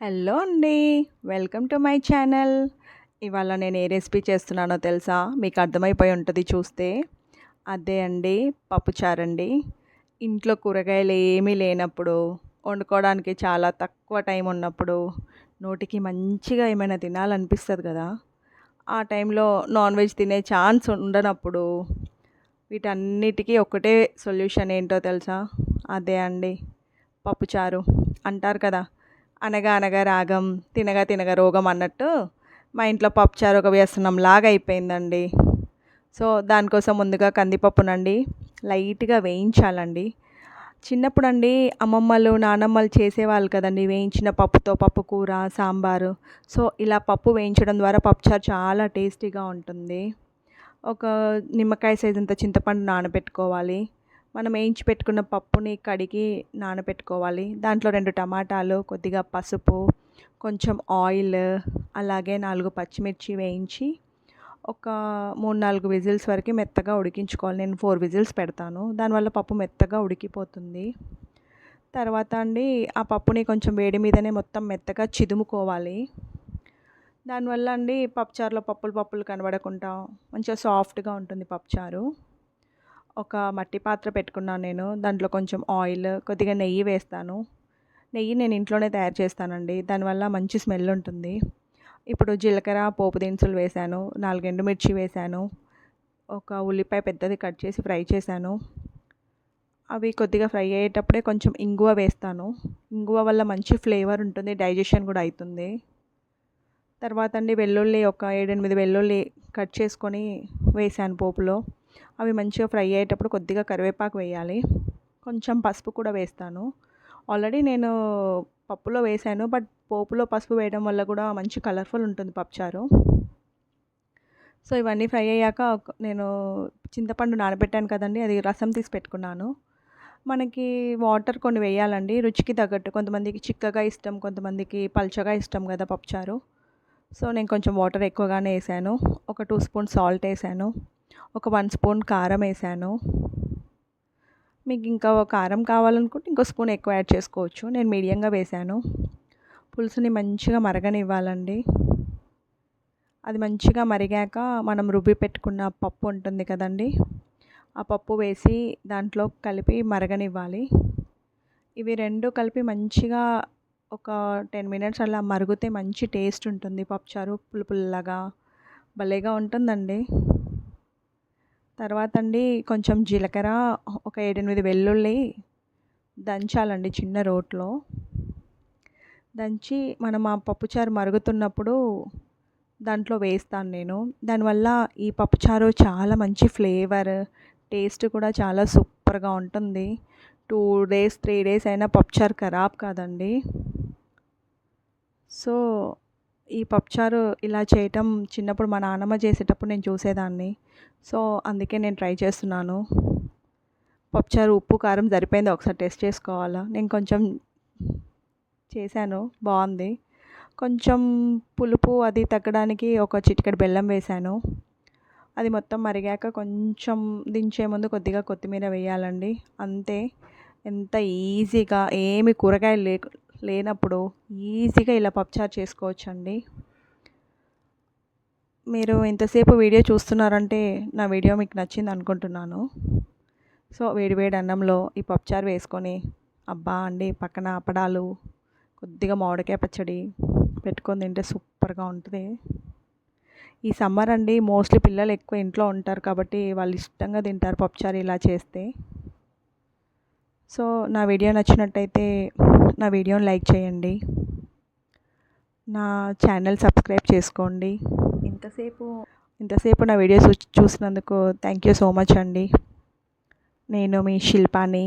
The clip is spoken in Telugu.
హలో అండి. Welcome to my channel. ఇవాళ నేను ఏ రెసిపీ చేస్తున్నానో తెలుసా? మీకు అర్థమైపోయి ఉంటుంది చూస్తే. అదే అండి పప్పుచారండి ఇంట్లో కూరగాయలు ఏమీ లేనప్పుడు వండుకోవడానికి చాలా తక్కువ టైం ఉన్నప్పుడు నోటికి మంచిగా ఏమైనా తినాలనిపిస్తుంది కదా? ఆ టైంలో నాన్ వెజ్ తినే ఛాన్స్ ఉండనప్పుడు వీటన్నిటికీ ఒకటే సొల్యూషన్ ఏంటో తెలుసా? అదే అండి పప్పుచారు అంటారు కదా అనగా అనగా రాగం తినగా తినగా రోగం అన్నట్టు మా ఇంట్లో పప్పుచారు ఒక వ్యసనం లాగా అయిపోయిందండి. సో దానికోసం ముందుగా కందిపప్పునండి లైట్గా వేయించాలండి. చిన్నప్పుడు అండి అమ్మమ్మలు నానమ్మలు చేసేవాళ్ళు కదండి వేయించిన పప్పుతో పప్పు కూర సాంబారు. సో ఇలా పప్పు వేయించడం ద్వారా పప్పుచారు చాలా టేస్టీగా ఉంటుంది. ఒక నిమ్మకాయ సైజ్ అంత చింతపండు నానబెట్టుకోవాలి. మనం వేయించి పెట్టుకున్న పప్పుని కడిగి నానబెట్టుకోవాలి. దాంట్లో రెండు టమాటాలు కొద్దిగా పసుపు కొంచెం ఆయిల్ అలాగే నాలుగు పచ్చిమిర్చి వేయించి ఒక మూడు నాలుగు విజిల్స్ వరకు మెత్తగా ఉడికించుకోవాలి. నేను ఫోర్ విజిల్స్ పెడతాను. దానివల్ల పప్పు మెత్తగా ఉడికిపోతుంది. తర్వాత అండి ఆ పప్పుని కొంచెం వేడి మీదనే మొత్తం మెత్తగా చిదుముకోవాలి. దానివల్ల అండి పప్పుచారులో పప్పులు పప్పులు కనబడకుండా మంచిగా సాఫ్ట్గా ఉంటుంది పప్పుచారు. ఒక మట్టి పాత్ర పెట్టుకున్నాను నేను. దాంట్లో కొంచెం ఆయిల్ కొద్దిగా నెయ్యి వేస్తాను. నెయ్యి నేను ఇంట్లోనే తయారు చేస్తానండి. దానివల్ల మంచి స్మెల్ ఉంటుంది. ఇప్పుడు జీలకర్ర పోపు దినుసులు వేశాను. నాలుగు మిర్చి వేశాను. ఒక ఉల్లిపాయ పెద్దది కట్ చేసి ఫ్రై చేశాను. అవి కొద్దిగా ఫ్రై అయ్యేటప్పుడే కొంచెం ఇంగువ వేస్తాను. ఇంగువ వల్ల మంచి ఫ్లేవర్ ఉంటుంది డైజెషన్ కూడా అవుతుంది తర్వాత అండి వెల్లుల్లి ఒక ఏడెనిమిది వెల్లుల్లి కట్ చేసుకొని వేసాను పోపులో. అవి మంచిగా ఫ్రై అయ్యేటప్పుడు కొద్దిగా కరివేపాకు వేయాలి. కొంచెం పసుపు కూడా వేస్తాను. ఆల్రెడీ నేను పప్పులో వేసాను బట్ పోపులో పసుపు వేయడం వల్ల కూడా మంచి కలర్ఫుల్ ఉంటుంది పప్పుచారు. సో ఇవన్నీ ఫ్రై అయ్యాక నేను చింతపండు నానబెట్టాను కదండి అది రసం తీసి పెట్టుకున్నాను. మనకి వాటర్ కొన్ని వేయాలండి రుచికి తగ్గట్టు. కొంతమందికి చిక్కగా ఇష్టం కొంతమందికి పల్చగా ఇష్టం కదా పప్పుచారు. సో నేను కొంచెం వాటర్ ఎక్కువగానే వేసాను. ఒక టూ స్పూన్ సాల్ట్ వేసాను. ఒక వన్ స్పూన్ కారం వేసాను. మీకు ఇంకా కారం కావాలనుకుంటే ఇంకో స్పూన్ ఎక్కువ యాడ్ చేసుకోవచ్చు. నేను మీడియంగా వేసాను. పులుసుని మంచిగా మరగనివ్వాలండి. అది మంచిగా మరిగాక మనం రుబ్బి పెట్టుకున్న పప్పు ఉంటుంది కదండి. ఆ పప్పు వేసి దాంట్లో కలిపి మరగనివ్వాలి. ఇవి రెండు కలిపి మంచిగా ఒక టెన్ మినిట్స్ అలా మరిగితే మంచి టేస్ట్ ఉంటుంది. పప్పుచారు పులుపుల్లగా భలేగా ఉంటుందండి. తర్వాత అండి కొంచెం జీలకర్ర ఒక ఏడెనిమిది వెల్లుల్లి దంచాలండి చిన్న రోట్లో. దంచి మనం ఆ పప్పుచారు మరుగుతున్నప్పుడు దాంట్లో వేస్తాను నేను. దానివల్ల ఈ పప్పుచారు చాలా మంచి ఫ్లేవర్ టేస్ట్ కూడా చాలా సూపర్గా ఉంటుంది. టూ డేస్ త్రీ డేస్ అయినా పప్పుచారు ఖరాబ్ కాదండి. సో ఈ పప్పుచారు ఇలా చేయటం చిన్నప్పుడు మా నాన్నమ్మ చేసేటప్పుడు నేను చూసేదాన్ని. సో అందుకే నేను ట్రై చేస్తున్నాను. పప్పుచారు ఉప్పు కారం సరిపోయింది ఒకసారి టెస్ట్ చేసుకోవాలా? నేను కొంచెం చేశాను బాగుంది. కొంచెం పులుపు అది తగ్గడానికి ఒక చిటికెడు బెల్లం వేశాను. అది మొత్తం మరిగాక కొంచెం దించే ముందు కొద్దిగా కొత్తిమీర వేయాలండి. అంతే. ఎంత ఈజీగా ఏమి కూరగాయలు లే లేనప్పుడు ఈజీగా ఇలా పప్పుచారు చేసుకోవచ్చండి. మీరు ఇంతసేపు వీడియో చూస్తున్నారంటే నా వీడియో మీకు నచ్చింది అనుకుంటున్నాను. సో వేడివేడి అన్నంలో ఈ పప్పుచారు వేసుకొని అబ్బా అండి పక్కన అప్పడాలు కొద్దిగా మామిడికాయ పచ్చడి పెట్టుకొని తింటే సూపర్గా ఉంటుంది. ఈ సమ్మర్ అండి మోస్ట్లీ పిల్లలు ఎక్కువ ఇంట్లో ఉంటారు కాబట్టి వాళ్ళు ఇష్టంగా తింటారు పప్పుచారు ఇలా చేస్తే. సో నా వీడియో నచ్చినట్టయితే నా వీడియోని లైక్ చేయండి. నా ఛానల్ సబ్స్క్రైబ్ చేసుకోండి. ఇంతసేపు ఇంతసేపు నా వీడియోస్ చూసినందుకు థ్యాంక్ యూ సో మచ్ అండి. నేను మీ శిల్పాని.